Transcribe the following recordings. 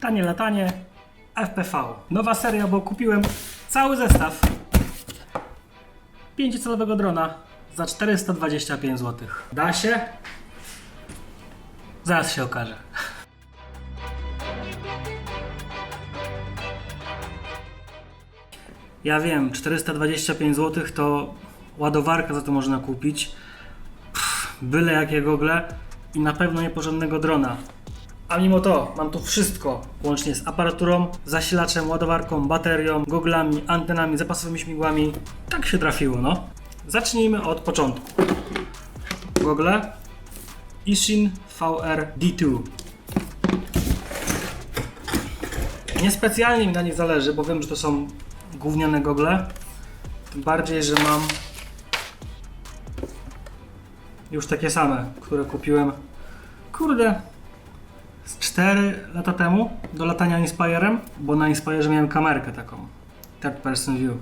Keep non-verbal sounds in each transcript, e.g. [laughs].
Tanie latanie, FPV. Nowa seria, bo kupiłem cały zestaw 5-calowego drona za 425 zł. Da się? Zaraz się okaże. Ja wiem, 425 zł to ładowarka za to można kupić. Pff, byle jakie gogle i na pewno nieporządnego drona. A mimo to mam tu wszystko, łącznie z aparaturą, zasilaczem, ładowarką, baterią, goglami, antenami, zapasowymi śmigłami. Tak się trafiło, no. Zacznijmy od początku. Gogle Ishin VR D2. Niespecjalnie mi na nich zależy, bo wiem, że to są gówniane gogle. Tym bardziej, że mam już takie same, które kupiłem. Kurde, 4 lata temu do latania Inspirem, bo na Inspirze miałem kamerkę taką. Third person view.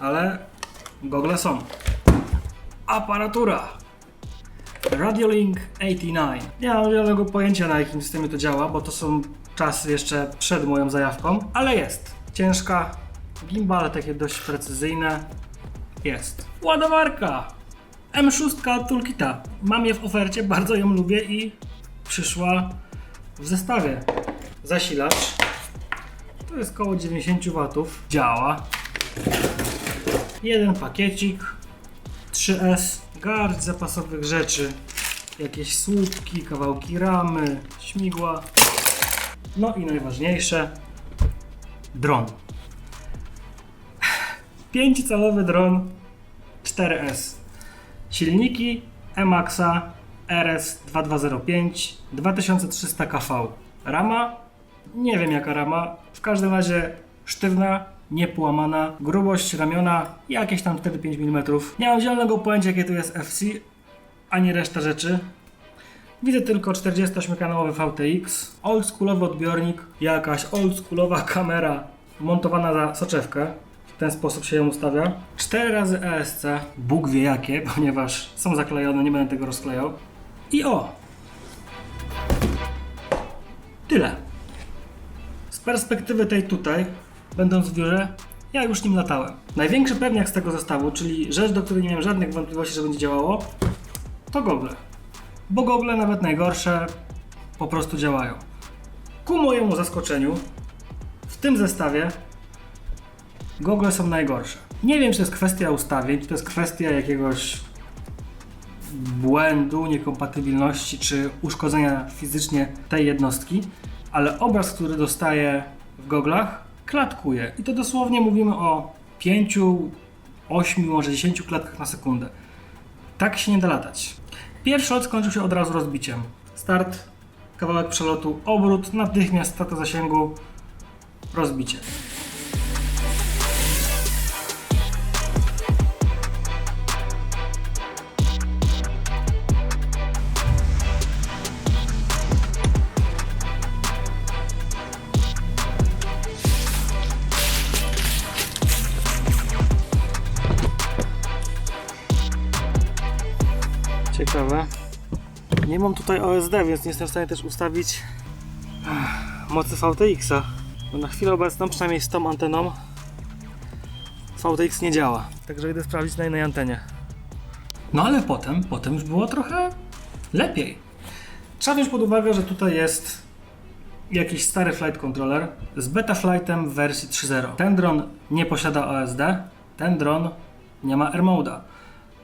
Ale gogle są. Aparatura. Radiolink 89. Nie mam żadnego pojęcia na jakim systemie to działa, bo to są czasy jeszcze przed moją zajawką, ale jest. Ciężka, gimbal takie dość precyzyjne. Jest. Ładowarka! M6 od Toolkita. Mam je w ofercie, bardzo ją lubię i przyszła w zestawie. Zasilacz. To jest około 90 W. Działa. Jeden pakiecik. 3S. Garść zapasowych rzeczy. Jakieś słupki, kawałki ramy, śmigła. No i najważniejsze. Dron. 5-calowy dron 4S. Silniki Emaxa RS2205 2300 kV. Rama? Nie wiem jaka rama. W każdym razie sztywna, niepołamana, grubość ramiona jakieś tam wtedy 5 mm. Nie mam zielonego pojęcia jakie tu jest FC, ani reszta rzeczy. Widzę tylko 48-kanałowy VTX, oldschoolowy odbiornik, jakaś oldschoolowa kamera montowana za soczewkę. W ten sposób się ją ustawia. 4 razy ESC, Bóg wie jakie, [laughs] ponieważ są zaklejone, nie będę tego rozklejał. I o! Tyle. Z perspektywy tej tutaj, będąc w biurze, ja już nim latałem. Największy pewniak z tego zestawu, czyli rzecz, do której nie miałem żadnych wątpliwości, że będzie działało, to gogle. Bo gogle, nawet najgorsze, po prostu działają. Ku mojemu zaskoczeniu, w tym zestawie gogle są najgorsze. Nie wiem, czy to jest kwestia ustawień, czy to jest kwestia jakiegoś błędu, niekompatybilności, czy uszkodzenia fizycznie tej jednostki, ale obraz, który dostaję w goglach, klatkuje. I to dosłownie mówimy o 5, 8, może 10 klatkach na sekundę. Tak się nie da latać. Pierwszy lot skończył się od razu rozbiciem. Start, kawałek przelotu, obrót, natychmiast strata zasięgu, rozbicie. Nie mam tutaj OSD, więc nie jestem w stanie też ustawić ech, mocy VTX-a. Na chwilę obecną, przynajmniej z tą anteną, VTX nie działa. Także idę sprawdzić na innej antenie. No ale potem, potem już było trochę lepiej. Trzeba wziąć pod uwagę, że tutaj jest jakiś stary flight controller z beta flightem w wersji 3.0. Ten dron nie posiada OSD, ten dron nie ma air mode'a,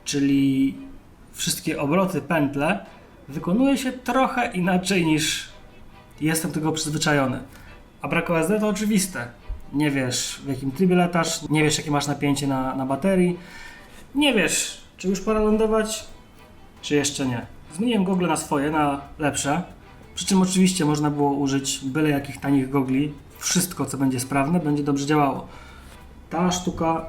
czyli wszystkie obroty, pętle wykonuje się trochę inaczej niż jestem tego przyzwyczajony. A brak OSD to oczywiste. Nie wiesz w jakim trybie latasz, nie wiesz jakie masz napięcie na, na baterii, nie wiesz czy już pora lądować, czy jeszcze nie. Zmieniłem gogle na swoje, na lepsze. Przy czym oczywiście można było użyć byle jakich tanich gogli. Wszystko co będzie sprawne będzie dobrze działało. Ta sztuka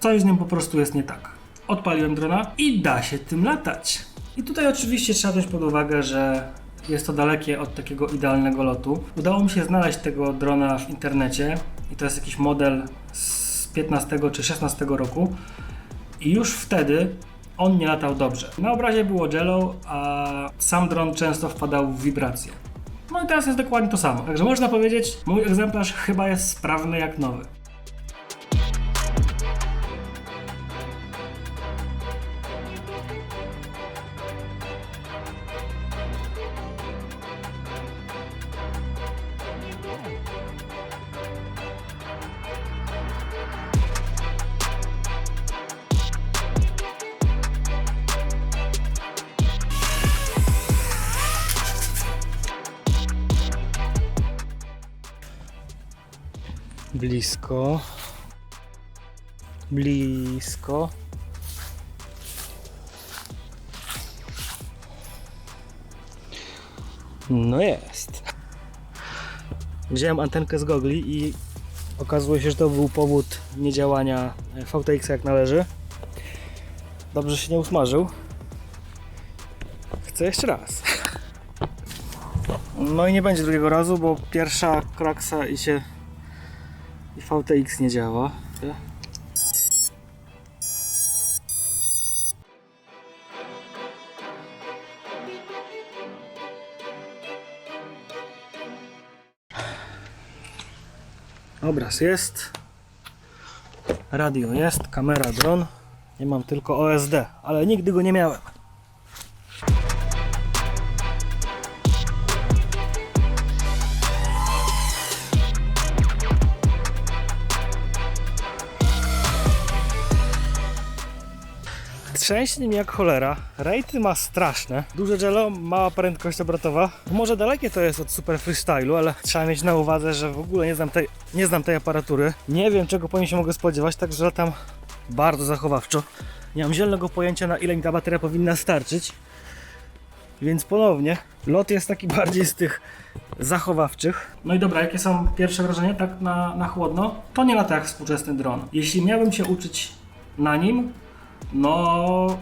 Coś z nim po prostu jest nie tak. Odpaliłem drona i da się tym latać. I tutaj oczywiście trzeba wziąć pod uwagę, że jest to dalekie od takiego idealnego lotu. Udało mi się znaleźć tego drona w internecie i to jest jakiś model z 15 czy 16 roku i już wtedy on nie latał dobrze. Na obrazie było jello, a sam dron często wpadał w wibracje. No i teraz jest dokładnie to samo. Także można powiedzieć, mój egzemplarz chyba jest sprawny jak nowy. Blisko. Blisko. No jest. Wziąłem antenkę z gogli i okazuje się, że to był powód niedziałania VTX jak należy. Dobrze się nie usmażył. Chcę jeszcze raz. No i nie będzie drugiego razu, bo pierwsza kraksa i się VTX nie działa. Obraz jest, radio jest, kamera, dron. Nie mam tylko OSD, ale nigdy go nie miałem. Trzęśnie nim jak cholera. Rejty ma straszne. Duże jello, mała prędkość obrotowa. Może dalekie to jest od super freestylu, ale trzeba mieć na uwadze, że w ogóle nie znam tej, nie znam tej aparatury. Nie wiem czego po niej się mogę spodziewać, także latam bardzo zachowawczo. Nie mam zielonego pojęcia na ile mi ta bateria powinna starczyć. Więc ponownie, lot jest taki bardziej z tych zachowawczych. No i dobra, jakie są pierwsze wrażenia tak na, na chłodno? To nie lata jak współczesny dron. Jeśli miałbym się uczyć na nim, no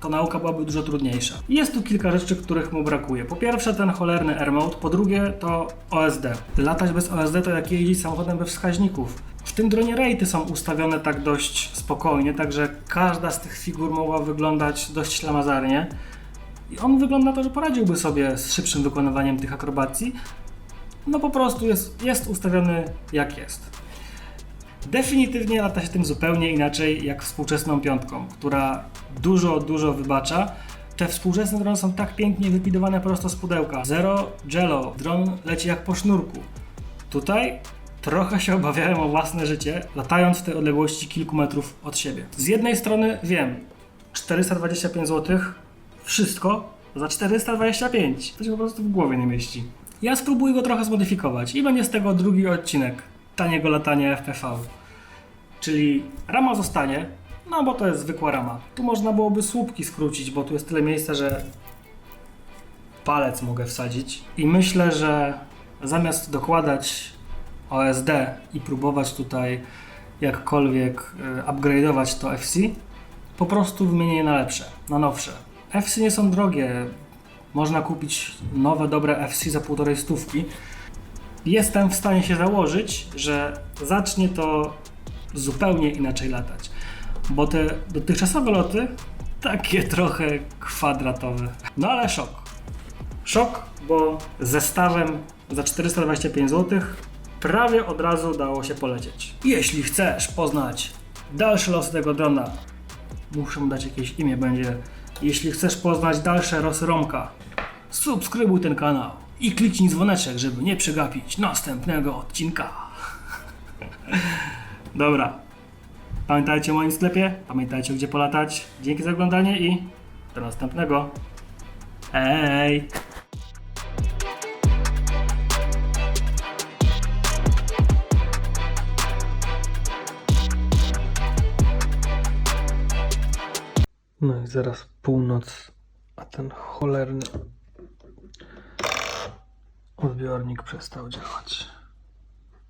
to nauka byłaby dużo trudniejsza. Jest tu kilka rzeczy, których mu brakuje. Po pierwsze ten cholerny Air Mode, po drugie to OSD. Latać bez OSD to jak jeździć samochodem bez wskaźników. W tym dronie rejty są ustawione tak dość spokojnie, także każda z tych figur mogła wyglądać dość ślamazarnie. I on wygląda to, że poradziłby sobie z szybszym wykonywaniem tych akrobacji. No po prostu jest, jest ustawiony jak jest. Definitywnie lata się tym zupełnie inaczej jak współczesną piątką, która dużo, dużo wybacza. Te współczesne drony są tak pięknie wypidowane prosto z pudełka. Zero jello, dron leci jak po sznurku. Tutaj trochę się obawiałem o własne życie, latając w tej odległości kilku metrów od siebie. Z jednej strony wiem, 425 zł, wszystko za 425. To się po prostu w głowie nie mieści. Ja spróbuję go trochę zmodyfikować i będzie z tego drugi odcinek taniego latania FPV. Czyli rama zostanie, no bo to jest zwykła rama. Tu można byłoby słupki skrócić, bo tu jest tyle miejsca, że palec mogę wsadzić. I myślę, że zamiast dokładać OSD i próbować tutaj jakkolwiek y, upgrade'ować to FC, po prostu wymienię je na lepsze, na nowsze. FC nie są drogie. Można kupić nowe, dobre FC za półtorej stówki. Jestem w stanie się założyć, że zacznie to zupełnie inaczej latać. Bo te dotychczasowe loty takie [laughs] trochę kwadratowe. No ale szok. Szok, bo zestawem za 425 zł prawie od razu dało się polecieć. Jeśli chcesz poznać dalsze losy tego drona, muszę mu dać jakieś imię, będzie. Jeśli chcesz poznać dalsze losy Romka, subskrybuj ten kanał i kliknij dzwoneczek, żeby nie przegapić następnego odcinka. Dobra. Pamiętajcie o moim sklepie, pamiętajcie gdzie polatać. Dzięki za oglądanie i do następnego. Ej! No i zaraz północ, a ten cholerny odbiornik przestał działać.